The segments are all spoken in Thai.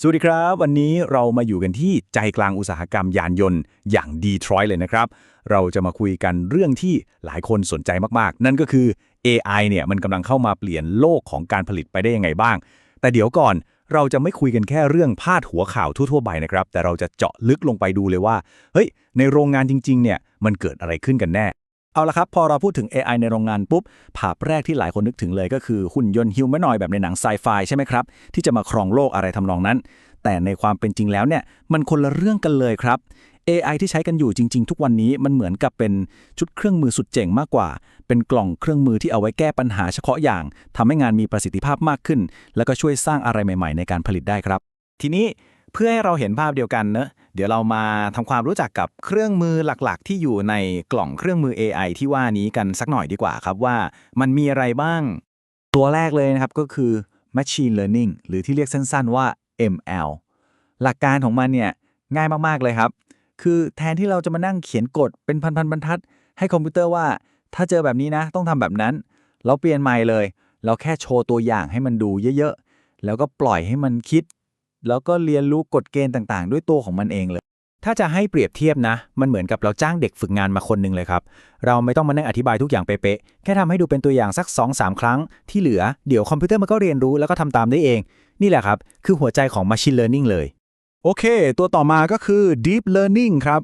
สวัสดีครับ วันนี้เรามาอยู่กันที่ใจกลางอุตสาหกรรมยานยนต์อย่างดีทรอยต์เลยนะครับ เราจะมาคุยกันเรื่องที่หลายคนสนใจมากๆ นั่นก็คือ AI เนี่ยมันกำลังเข้ามาเปลี่ยนโลกของการผลิตไปได้ยังไงบ้าง แต่เดี๋ยวก่อนเราจะไม่คุยกันแค่เรื่องพาดหัวข่าวทั่วๆไปนะครับ แต่เราจะเจาะลึกลงไปดูเลยว่าเฮ้ยในโรงงานจริงๆเนี่ยมันเกิดอะไรขึ้นกันแน่ เอาละครับพอเราพูดถึง AI ในโรงงานปุ๊บภาพแรกที่หลายคนนึกถึงเลยก็คือหุ่นยนต์ฮิวแมนอยแบบในหนังไซไฟใช่ไหมครับ ที่จะมาครองโลกอะไรทำนองนั้น แต่ในความเป็นจริงแล้วเนี่ยมันคนละเรื่องกันเลยครับ AI ที่ใช้กันอยู่จริง ๆ ทุกวันนี้มันเหมือนกับเป็นชุดเครื่องมือสุดเจ๋งมากกว่า เป็นกล่องเครื่องมือที่เอาไว้แก้ปัญหาเฉพาะอย่างทำให้งานมีประสิทธิภาพมากขึ้น แล้วก็ช่วยสร้างอะไรใหม่ ๆ ในการผลิตได้ครับ ทีนี้ เพื่อให้เราเห็นภาพเดียวกันเนอะเดี๋ยวเรามาทำความรู้จักกับเครื่องมือหลักๆ ที่อยู่ในกล่องเครื่องมือ AI ที่ว่านี้กันสักหน่อยดีกว่าครับว่ามันมีอะไรบ้าง ตัวแรกเลยนะครับก็คือ Machine Learning หรือที่เรียกสั้นๆว่า ML หลักการของมันเนี่ยง่ายมากๆเลยครับ คือแทนที่เราจะมานั่งเขียนกฎเป็นพันๆบรรทัด ให้คอมพิวเตอร์ว่า ถ้าเจอแบบนี้นะ ต้องทำแบบนั้น เราเปลี่ยนใหม่เลย เราแค่โชว์ตัวอย่างให้มันดูเยอะๆ แล้วก็ปล่อยให้มันคิด แล้วก็เรียนรู้กฎเกณฑ์ต่างๆ ด้วยตัวของมันเองเลย ถ้าจะให้เปรียบเทียบนะ มันเหมือนกับเราจ้างเด็กฝึกงานมาคนหนึ่งเลยครับ เราไม่ต้องมานั่งอธิบายทุกอย่างเป๊ะๆ แค่ทำให้ดูเป็นตัวอย่างสัก 2-3 ครั้งที่เหลือ เดี๋ยวคอมพิวเตอร์มันก็เรียนรู้แล้วก็ทำตามได้เอง นี่แหละครับ คือหัวใจของ Machine Learning เลย โอเค ตัวต่อมาก็คือ deep learning ครับ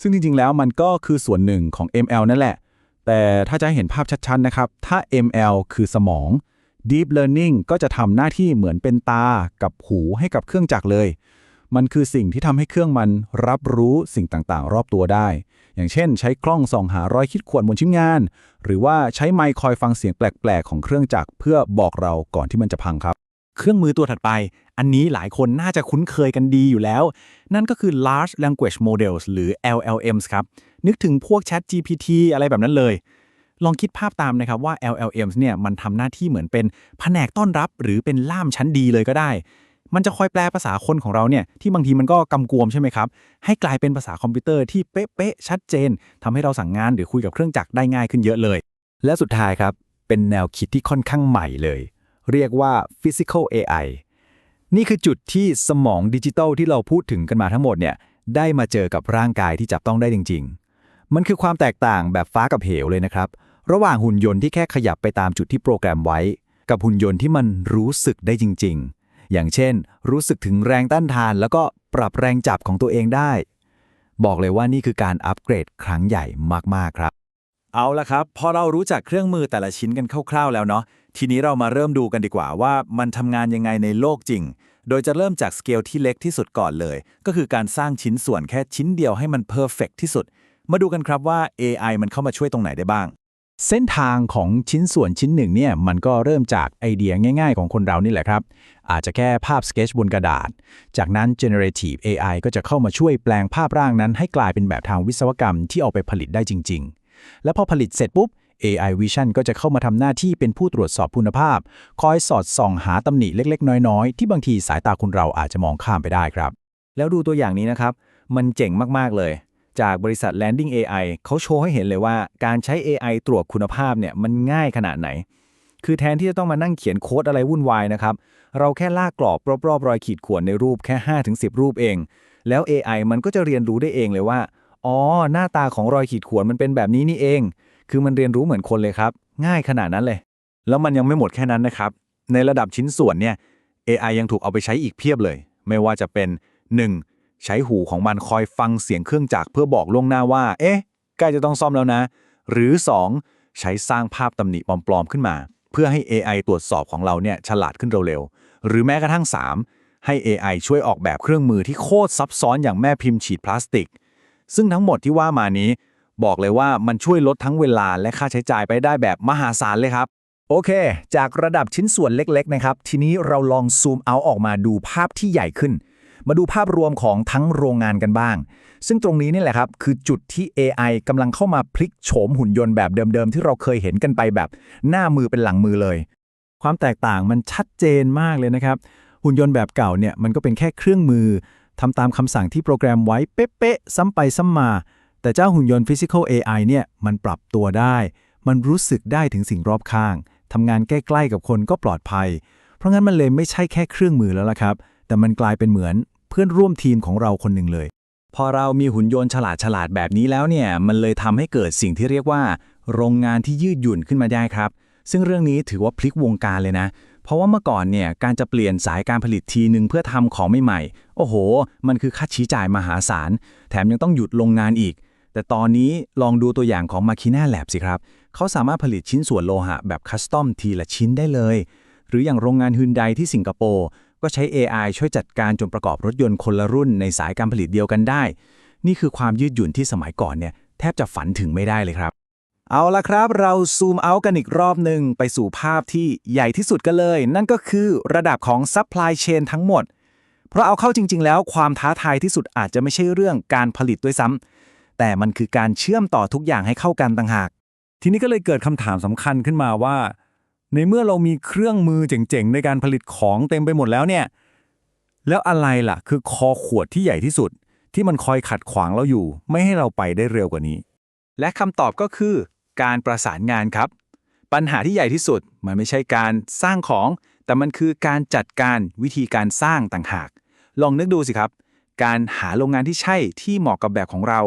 ซึ่งจริงๆ แล้วมันก็คือส่วนหนึ่งของ ML นั่นแหละ แต่ถ้าจะให้เห็นภาพชัดๆ นะครับ ถ้า ML คือสมอง deep learning ก็จะทำหน้าที่เหมือนเป็นตากับหูให้กับเครื่องจักรเลย มันคือสิ่งที่ทำให้เครื่องมันรับรู้สิ่งต่างๆ รอบตัวได้ อย่างเช่น ใช้กล้องส่องหารอยขีดข่วนบนชิ้นงาน หรือว่าใช้ไมค์คอยฟังเสียงแปลกๆ ของเครื่องจักรเพื่อบอกเราก่อนที่มันจะพังครับ เครื่องมือตัวถัดไป อันนี้หลายคนน่าจะคุ้นเคยกันดีอยู่แล้ว นั่นก็คือ large language models หรือ LLMs ครับ นึกถึงพวก Chat GPT อะไรแบบนั้นเลย ลองคิดภาพตามนะครับว่า LLMs เนี่ยมันทำหน้าที่เหมือนเป็นแผนกต้อนรับ หรือเป็นล่ามชั้นดีเลยก็ได้ มันจะคอยแปลภาษาคนของเราเนี่ยที่บางทีมันก็กำกวมใช่ไหมครับ ให้กลายเป็นภาษาคอมพิวเตอร์ที่เป๊ะๆชัดเจนทำให้เราสั่งงานหรือคุยกับเครื่องจักรได้ง่ายขึ้นเยอะเลย และสุดท้ายครับเป็นแนวคิดที่ค่อนข้างใหม่เลย เรียกว่า physical AI นี่คือจุดที่สมองดิจิทัลที่เราพูดถึงกันมาทั้งหมดเนี่ยได้มาเจอกับร่างกายที่จับต้องได้จริง ๆ มันคือความแตกต่างแบบฟ้ากับเหวเลยนะครับ ระหว่างหุ่นยนต์ที่แค่ขยับไปตามจุดที่โปรแกรมไว้ กับหุ่นยนต์ที่มันรู้สึกได้จริง ๆ อย่างเช่น รู้สึกถึงแรงต้านทาน แล้วก็ปรับแรงจับของตัวเองได้ บอกเลยว่านี่คือการอัปเกรดครั้งใหญ่มาก ๆ ครับ เอาละครับ พอเรารู้จักเครื่องมือแต่ละชิ้นกันคร่าว ๆ แล้วเนาะทีนี้เรามาเริ่มดูกันดีกว่าว่ามันทำงานยังไงในโลกจริง โดยจะเริ่มจากสเกลที่เล็กที่สุดก่อนเลย ก็คือการสร้างชิ้นส่วนแค่ชิ้นเดียวให้มันเพอร์เฟกที่สุด มาดูกันครับว่า AI มันเข้ามาช่วยตรงไหนได้บ้าง เส้นทางของชิ้นส่วนชิ้นหนึ่งเนี่ยมันก็เริ่มจากไอเดียง่ายๆ ของคนเรานี่แหละครับ อาจจะแค่ภาพสเกจบนกระดาษ จากนั้น generative AI ก็จะเข้ามาช่วยแปลงภาพร่างนั้น ให้กลายเป็นแบบทางวิศวกรรมที่เอาไปผลิตได้จริง ๆ แล้วพอผลิตเสร็จปุ๊บ AI Vision ก็จะเข้ามาทำหน้าที่เป็นผู้ตรวจสอบคุณภาพ คอยสอดส่องหาตำหนิเล็กๆ น้อยๆ ที่บางทีสายตาคุณเราอาจจะมองข้ามไปได้ครับ แล้วดูตัวอย่างนี้นะครับ มันเจ๋งมากๆเลย จากบริษัท Landing AI เขาโชว์ให้เห็นเลยว่าการใช้ AI ตรวจคุณภาพเนี่ยมันง่ายขนาดไหน คือแทนที่จะต้องมานั่งเขียนโค้ดอะไรวุ่นวายนะครับ เราแค่ลากกรอบรอบๆรอยขีดข่วนในรูปแค่ 5-10 รูปเอง แล้ว AI มันก็จะเรียนรู้ได้เองเลยว่า อ๋อ หน้าตาของรอยขีดข่วนมันเป็นแบบนี้นี่เอง คือมันเรียนรู้เหมือนคนเลยครับ ง่ายขนาดนั้นเลย แล้วมันยังไม่หมดแค่นั้นนะครับ ในระดับชิ้นส่วนเนี่ย AI ยังถูกเอาไปใช้อีกเพียบเลย ไม่ว่าจะเป็น 1. ใช้หูของมันคอยฟังเสียงเครื่องจักรเพื่อบอกล่วงหน้าว่า เอ๊ะ ใกล้จะต้องซ่อมแล้วนะ หรือ 2. ใช้สร้างภาพตำหนิปลอมๆขึ้นมา เพื่อให้ AI ตรวจสอบของเราเนี่ยฉลาดขึ้นเร็วๆ หรือแม้กระทั่ง 3. ให้ AI ช่วยออกแบบเครื่องมือที่โคตรซับซ้อนอย่างแม่พิมพ์ฉีดพลาสติก ซึ่งทั้งหมดที่ว่ามานี้ บอกเลยว่ามันช่วยลดทั้งเวลาและค่าใช้จ่ายไปได้แบบมหาศาลเลยครับโอเค จากระดับชิ้นส่วนเล็ก ๆ นะครับ ทีนี้เราลองซูมเอาออกมาดูภาพที่ใหญ่ขึ้น มาดูภาพรวมของทั้งโรงงานกันบ้าง ซึ่งตรงนี้นี่แหละครับ คือจุดที่ AI กำลังเข้ามาพลิกโฉมหุ่นยนต์แบบเดิมๆ ที่เราเคยเห็นกันไปแบบหน้ามือเป็นหลังมือเลย ความแตกต่างมันชัดเจนมากเลยนะครับ หุ่นยนต์แบบเก่าเนี่ยมันก็เป็นแค่เครื่องมือทำตามคำสั่งที่โปรแกรมไว้เป๊ะๆซ้ำไปซ้ำมา แต่เจ้าหุ่นยนต์ Physical AI เนี่ยมันปรับตัวได้ มันรู้สึกได้ถึงสิ่งรอบข้างทำงานใกล้ๆกับคนก็ปลอดภัย เพราะงั้นมันเลยไม่ใช่แค่เครื่องมือแล้วล่ะครับ แต่มันกลายเป็นเหมือนเพื่อนร่วมทีมของเราคนหนึ่งเลย พอเรามีหุ่นยนต์ฉลาดฉลาดๆแบบนี้แล้วเนี่ย มันเลยทำให้เกิดสิ่งที่เรียกว่า โรงงานที่ยืดหยุ่นขึ้นมาได้ครับ ซึ่งเรื่องนี้ถือว่าพลิกวงการเลยนะ เพราะว่าเมื่อก่อนเนี่ยการจะเปลี่ยนสายการผลิตทีหนึ่งเพื่อทำของใหม่ๆ โอ้โห มันคือค่าใช้จ่ายมหาศาล แถมยังต้องหยุดโรงงานอีก แต่ตอนนี้ลองดูตัวอย่างของ Makina Lab สิครับ เขาสามารถผลิตชิ้นส่วนโลหะแบบคัสตอมทีละชิ้นได้เลย หรืออย่างโรงงานฮ u นไดที่สิงคโปร์ ก็ใช้ AI ช่วยจัดการจนประกอบรถยนต์คนละรุ่นในสายการผลิตเดียวกันได้ นี่คือความยืดหยุ่นที่สมัยก่อนเนี่ยแทบจะฝันถึงไม่ได้เลยครับ เอาละครับ เราซูมเอากันอีกรอบหนึ่งไปสู่ภาพที่ใหญ่ที่สุดกันเลย นั่นก็คือระดับของ supply chain ทั้งหมด เพราะเอาเข้าจริง ๆ แล้วความท้าทายที่สุดอาจจะไม่ใช่เรื่องการผลิตด้วยซ้ำแต่มันคือการเชื่อมต่อทุกอย่างให้เข้ากันต่างหาก ทีนี้ก็เลยเกิดคำถามสำคัญขึ้นมาว่า ในเมื่อเรามีเครื่องมือเจ๋งๆ ในการผลิตของเต็มไปหมดแล้วเนี่ย แล้วอะไรล่ะ คือคอขวดที่ใหญ่ที่สุด ที่มันคอยขัดขวางเราอยู่ ไม่ให้เราไปได้เร็วกว่านี้ และคำตอบก็คือ การประสานงานครับ ปัญหาที่ใหญ่ที่สุด มันไม่ใช่การสร้างของ แต่มันคือการจัดการวิธีการสร้างต่างหาก ลองนึกดูสิครับ การหาโรงงานที่ใช่ที่เหมาะกับแบบของเรา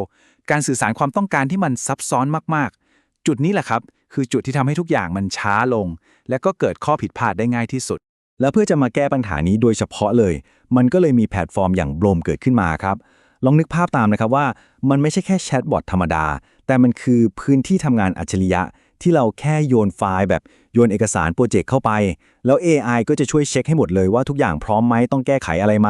การสื่อสารความต้องการที่มันซับซ้อนมากๆ จุดนี้แหละครับ คือจุดที่ทำให้ทุกอย่างมันช้าลง และก็เกิดข้อผิดพลาดได้ง่ายที่สุด แล้วเพื่อจะมาแก้ปัญหานี้โดยเฉพาะเลย มันก็เลยมีแพลตฟอร์มอย่างโบลมเกิดขึ้นมาครับ ลองนึกภาพตามนะครับว่า มันไม่ใช่แค่แชทบอทธรรมดา แต่มันคือพื้นที่ทำงานอัจฉริยะ ที่เราแค่โยนไฟล์แบบโยนเอกสารโปรเจกต์เข้าไป แล้ว AI ก็จะช่วยเช็คให้หมดเลยว่าทุกอย่างพร้อมไหมต้องแก้ไขอะไรไหม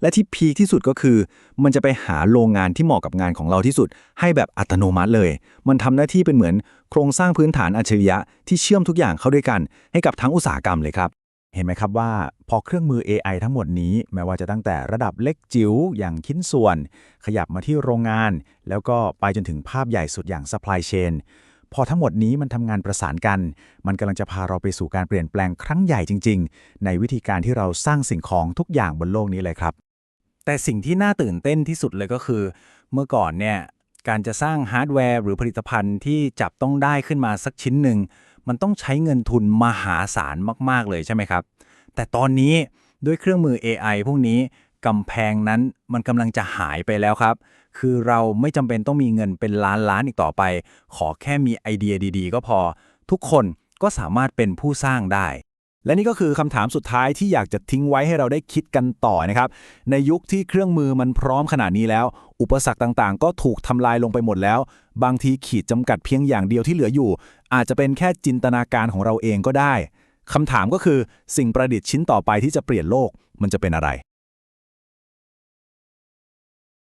และที่พีคที่สุดก็คือ มันจะไปหาโรงงานที่เหมาะกับงานของเราที่สุด ให้แบบอัตโนมัติเลย มันทำหน้าที่เป็นเหมือนโครงสร้างพื้นฐานอัจฉริยะที่เชื่อมทุกอย่างเข้าด้วยกัน ให้กับทั้งอุตสาหกรรมเลยครับเห็นไหมครับว่าพอเครื่องมือ AI ทั้งหมดนี้ แม้ว่าจะตั้งแต่ระดับเล็กจิ๋วอย่างชิ้นส่วน ขยับมาที่โรงงาน แล้วก็ไปจนถึงภาพใหญ่สุดอย่าง supply chain พอทั้งหมดนี้มันทำงานประสานกัน มันกำลังจะพาเราไปสู่การเปลี่ยนแปลงครั้งใหญ่จริง ๆ ในวิธีการที่เราสร้างสิ่งของทุกอย่างบนโลกนี้เลยครับ แต่สิ่งที่น่าตื่นเต้นที่สุดเลยก็คือ เมื่อก่อนเนี่ยการจะสร้างฮาร์ดแวร์หรือผลิตภัณฑ์ที่จับต้องได้ขึ้นมาสักชิ้นหนึ่ง มันต้องใช้เงินทุนมหาศาลมาก ๆ เลยใช่ไหมครับ แต่ตอนนี้ด้วยเครื่องมือ AI พวกนี้กำแพงนั้นมันกำลังจะหายไปแล้วครับ คือเราไม่จำเป็นต้องมีเงินเป็นล้านล้านอีกต่อไป ขอแค่มีไอเดียดีๆ ก็พอ ทุกคนก็สามารถเป็นผู้สร้างได้ และนี่ก็คือคำถามสุดท้ายที่อยากจะทิ้งไว้ให้เราได้คิดกันต่อนะครับ ในยุคที่เครื่องมือมันพร้อมขนาดนี้แล้ว อุปสรรคต่างๆ ก็ถูกทำลายลงไปหมดแล้ว บางทีขีดจำกัดเพียงอย่างเดียวที่เหลืออยู่ อาจจะเป็นแค่จินตนาการของเราเองก็ได้คำถามก็คือสิ่งประดิษฐ์ชิ้นต่อไปที่จะเปลี่ยนโลกมันจะเป็นอะไร